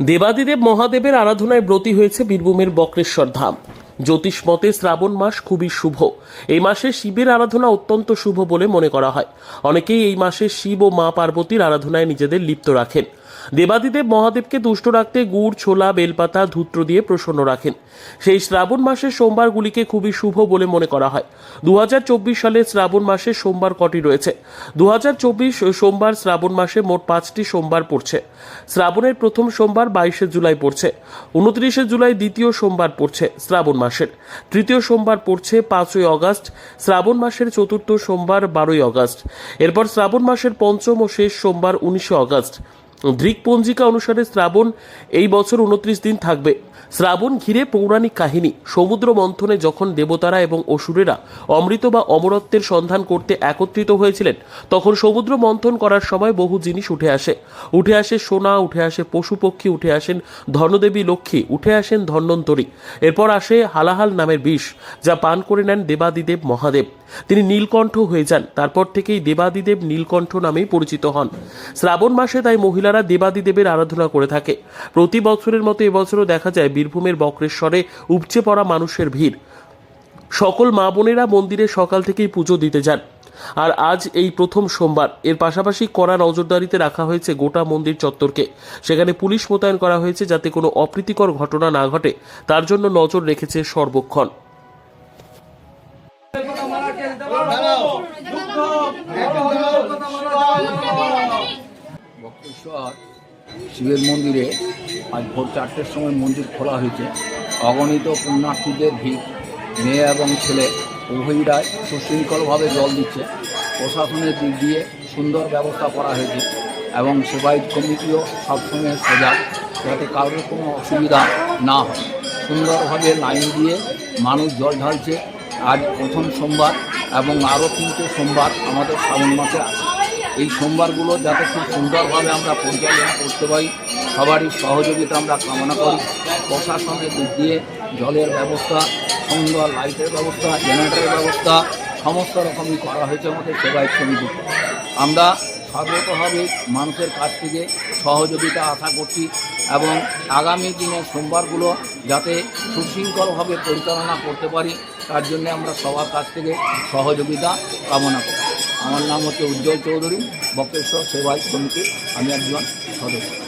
দেবাদিদেব মহাদেবের আরাধনায় ব্রতী হয়েছে বীরভূমের বক্রেশ্বর ধাম। জ্যোতিষ মতে শ্রাবণ মাস খুবই শুভ। এই মাসে শিবের আরাধনা অত্যন্ত শুভ বলে মনে করা হয়। অনেকেই এই মাসে শিব ও মা পার্বতীর আরাধনায় নিজেদের লিপ্ত রাখেন। দেবাদিদেব মহাদেবকে তুষ্ট রাখতে গুড়, ছোলা, বেলপাতা, ধূত্র দিয়ে প্রসন্ন রাখেন। সেই শ্রাবণ মাসের সোমবারগুলিকে খুবই শুভ বলে মনে করা হয়। দুহাজার চব্বিশ সালে শ্রাবণ মাসে সোমবার কটি রয়েছে। দু সোমবার শ্রাবণ মাসে মোট পাঁচটি সোমবার পড়ছে। শ্রাবণের প্রথম সোমবার বাইশে জুলাই পড়ছে। উনত্রিশে জুলাই দ্বিতীয় সোমবার পড়ছে শ্রাবণ মাসের। তৃতীয় সোমবার পড়ছে পাঁচই অগাস্ট। শ্রাবণ মাসের চতুর্থ সোমবার বারোই অগাস্ট। এরপর শ্রাবণ মাসের পঞ্চম ও শেষ সোমবার উনিশে অগাস্ট। গ্রিক পঞ্জিকা অনুসারে শ্রাবণ এই বছর উনত্রিশ দিন থাকবে। শ্রাবণ ঘিরে পৌরাণিক কাহিনী, সমুদ্র মন্থনে যখন দেবতারা এবং অসুরেরা অমৃত বা অমরত্বের সন্ধান করতে একত্রিত হয়েছিলেন, তখন সমুদ্র মন্থন করার সময় বহু জিনিস উঠে আসে। উঠে আসে সোনা, উঠে আসে পশু পক্ষী, উঠে আসেন ধনদেবী লক্ষ্মী, উঠে আসেন ধন্বন্তরী। এরপর আসে হালাহাল নামের বিষ, যা পান করে নেন দেবাদিদেব মহাদেব। তিনি নীলকণ্ঠ হয়ে যান, তারপর থেকেই দেবাদিদেব নীলকণ্ঠ নামেই পরিচিত হন। শ্রাবণ মাসে তাই মহিলারা দেবাদিদেবের আরাধনা করে থাকে। প্রতি বছরের মতো এবছরও দেখা যায় বীরভূমের বক্রেশ্বরে উপচে পড়া মানুষের ভিড়। সকল মা বোনেরা মন্দিরে সকাল থেকেই পুজো দিতে যান। আর আজ এই প্রথম সোমবার। এর পাশাপাশি কড়া নজরদারিতে রাখা হয়েছে গোটা মন্দির চত্বরকে। সেখানে পুলিশ মোতায়েন করা হয়েছে যাতে কোনো অপ্রীতিকর ঘটনা না ঘটে। তার জন্য নজর রেখেছে সর্বক্ষণ। বক্রেশ্বর শিবের মন্দিরে আজ ভোর চারটের সময় মন্দির খোলা হয়েছে। অগণিত পুণ্যার্থীদের ভিড়। মেয়ে এবং ছেলে, উভয়রাই সুশৃঙ্খলভাবে জল দিচ্ছে। প্রশাসনের দিক দিয়ে সুন্দর ব্যবস্থা করা হয়েছে এবং সেবায়িত কমিটিও সবসময় সজাগ যাতে কারোর কোনো অসুবিধা না হয়। সুন্দরভাবে লাইন দিয়ে মানুষ জল ঢালছে। আজ প্রথম সোমবার এবং আরও তিনটে সোমবার আমাদের শ্রাবণ মাসে আছে। এই সোমবারগুলো যাতে খুব সুন্দরভাবে আমরা পরিচালনা করতে পারি, সবারই সহযোগিতা আমরা কামনা করি। প্রশাসনের দিক দিয়ে জলের ব্যবস্থা, সুন্দর লাইটের ব্যবস্থা, জেনারেটরের ব্যবস্থা, সমস্ত রকমই করা হয়েছে আমাদের সেবায়ত সমিতিতে। আমরা সর্বতভাবে মানুষের কাছ থেকে সহযোগিতা আশা করছি এবং আগামী দিনে সোমবারগুলো যাতে সুশৃঙ্খলভাবে পরিচালনা করতে পারি, তার জন্য আমরা সবার কাছ থেকে সহযোগিতা কামনা করি। আমার নাম হচ্ছে উজ্জ্বল চৌধুরী বক্রেশ্বর সেবায় সমিতির আমি একজন সদস্য।